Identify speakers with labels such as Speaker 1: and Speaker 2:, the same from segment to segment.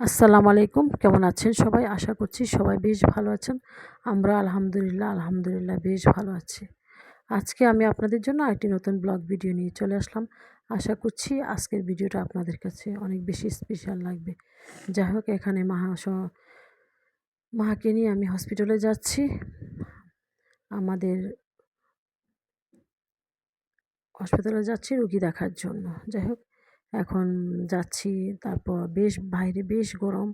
Speaker 1: আসসালামু আলাইকুম। কেমন আছেন সবাই? আশা করছি সবাই বেশ ভালো আছেন। আমরা আলহামদুলিল্লাহ আলহামদুলিল্লাহ বেশ ভালো আছি। আজকে আমি আপনাদের জন্য একটি নতুন ব্লগ ভিডিও নিয়ে চলে আসলাম। আশা করছি আজকের ভিডিওটা আপনাদের কাছে অনেক বেশি স্পেশাল লাগবে। যাই হোক, এখানে মাহা মাকে নিয়ে আমি হসপিটালে যাচ্ছি। আমাদের হসপিটালে যাচ্ছি রুগী দেখার জন্য। যাই হোক এখন যাচ্ছি। তারপর বেশ বাইরে বেশ গরম,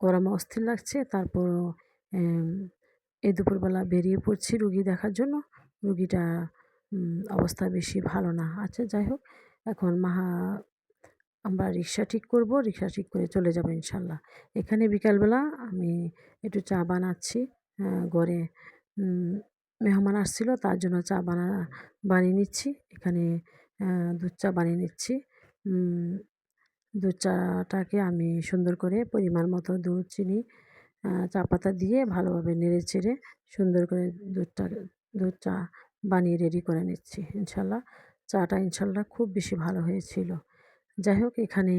Speaker 1: গরমে অস্থির লাগছে। তারপরও এই দুপুরবেলা বেরিয়ে পড়ছি রুগী দেখার জন্য। রুগীটা অবস্থা বেশি ভালো না। আচ্ছা যাই হোক, এখন মাহা, আমরা রিক্সা ঠিক করব, রিক্সা ঠিক করে চলে যাব ইনশাল্লাহ। এখানে বিকালবেলা আমি একটু চা বানাচ্ছি ঘরে মেহমান আসছিল, তার জন্য চা বানা, বানিয়ে নিচ্ছি। এখানে দুধ চা বানিয়ে নিচ্ছি। দুধ চাটাকে আমি সুন্দর করে পরিমাণ মতো দুধ, চিনি চা পাতা দিয়ে ভালোভাবে নেড়ে চেড়ে সুন্দর করে দুধটা দুধ চা বানিয়ে রেডি করে নিচ্ছি, ইনশাল্লাহ। চাটা ইনশাল্লাহ খুব বেশি ভালো হয়েছিল। যাই হোক, এখানে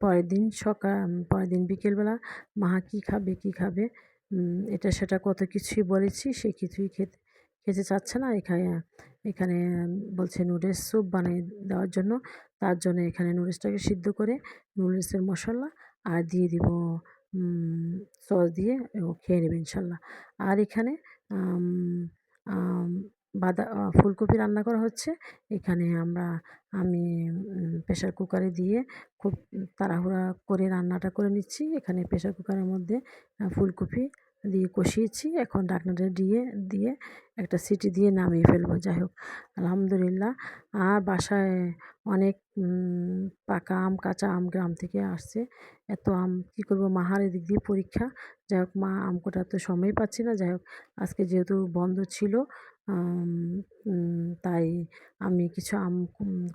Speaker 1: পরের দিন সকাল পরের দিন বিকেলবেলা মা কী খাবে কী খাবে এটা, সেটা কত কিছুই বলেছি, সে কিছুই খেতে খেতে চাচ্ছে না। এখানে এখানে বলছে নুডলস স্যুপ বানিয়ে দেওয়ার জন্য। তার জন্য এখানে নুডলসটাকে সিদ্ধ করে নুডলসের মশলা আর দিয়ে দিব সস দিয়ে খেয়ে নেবে ইনশাল্লাহ। আর এখানে বাদা ফুলকপি রান্না করা হচ্ছে। এখানে আমরা, আমি প্রেশার কুকারে দিয়ে খুব তাড়াহুড়া করে রান্নাটা করে নিচ্ছি। এখানে প্রেশার কুকারের মধ্যে ফুলকপি দিয়ে কষিয়েছি। এখন ঢাকনাটা দিয়ে দিয়ে একটা সিটি দিয়ে নামিয়ে ফেলব। যাই হোক, আলহামদুলিল্লাহ। আর বাসায় অনেক পাকা আম, কাঁচা আম গ্রাম থেকে আসছে। এত আম, কী করব? মাহার এদিক দিয়ে পরীক্ষা। যাই হোক, মা আম কোটার তো সময় পাচ্ছি না। যাই হোক, আজকে যেহেতু বন্ধ ছিল তাই আমি কিছু আম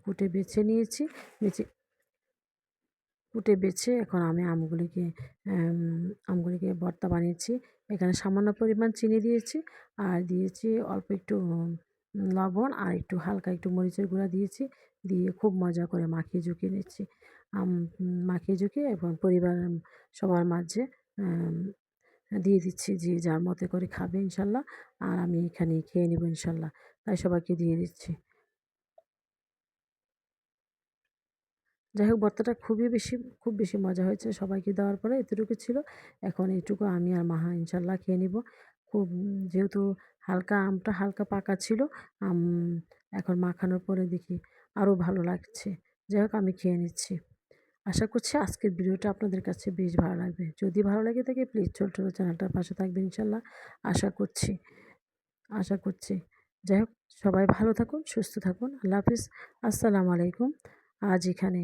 Speaker 1: কুটে বেছে নিয়েছি। বেছে কুটে বেছে এখন আমি আমগুলিকে আমগুলিকে ভর্তা বানিয়েছি। এখানে সামান্য পরিমাণ চিনি দিয়েছি আর দিয়েছি অল্প একটু লবণ আর একটু হালকা একটু মরিচের গুঁড়া দিয়েছি। দিয়ে খুব মজা করে মাখিয়ে ঝুঁকিয়ে নিচ্ছি। মাখিয়ে ঝুঁকিয়ে এবং পরিবার, সবার মাঝে দিয়ে দিচ্ছি যে যার মতে করে খাবে ইনশাল্লাহ। আর আমি এখানে খেয়ে নেব ইনশাল্লাহ। তাই সবাইকে দিয়ে দিচ্ছি। যাই হোক, ভর্তাটা খুবই বেশি, খুব বেশি মজা হয়েছে সবাইকে দেওয়ার পরে, এতটুকু ছিল। এখন এইটুকু আমি আর মাহা ইনশাল্লাহ খেয়ে নিব। খুব, যেহেতু হালকা আমটা হালকা পাকা ছিল, আম এখন মাখানোর পরে দেখি আরও ভালো লাগছে। যাই হোক, আমি খেয়ে নিচ্ছি। আশা করছি আজকের ভিডিওটা আপনাদের কাছে বেশ ভালো লাগবে। যদি ভালো লাগে থাকে প্লিজ ছোটো ছোটো চ্যানেলটার পাশে থাকবেন ইনশাল্লাহ। আশা করছি আশা করছি। যাই হোক, সবাই ভালো থাকুন, সুস্থ থাকুন। আল্লাহ হাফিজ। আসসালামু আলাইকুম। আজ এখানে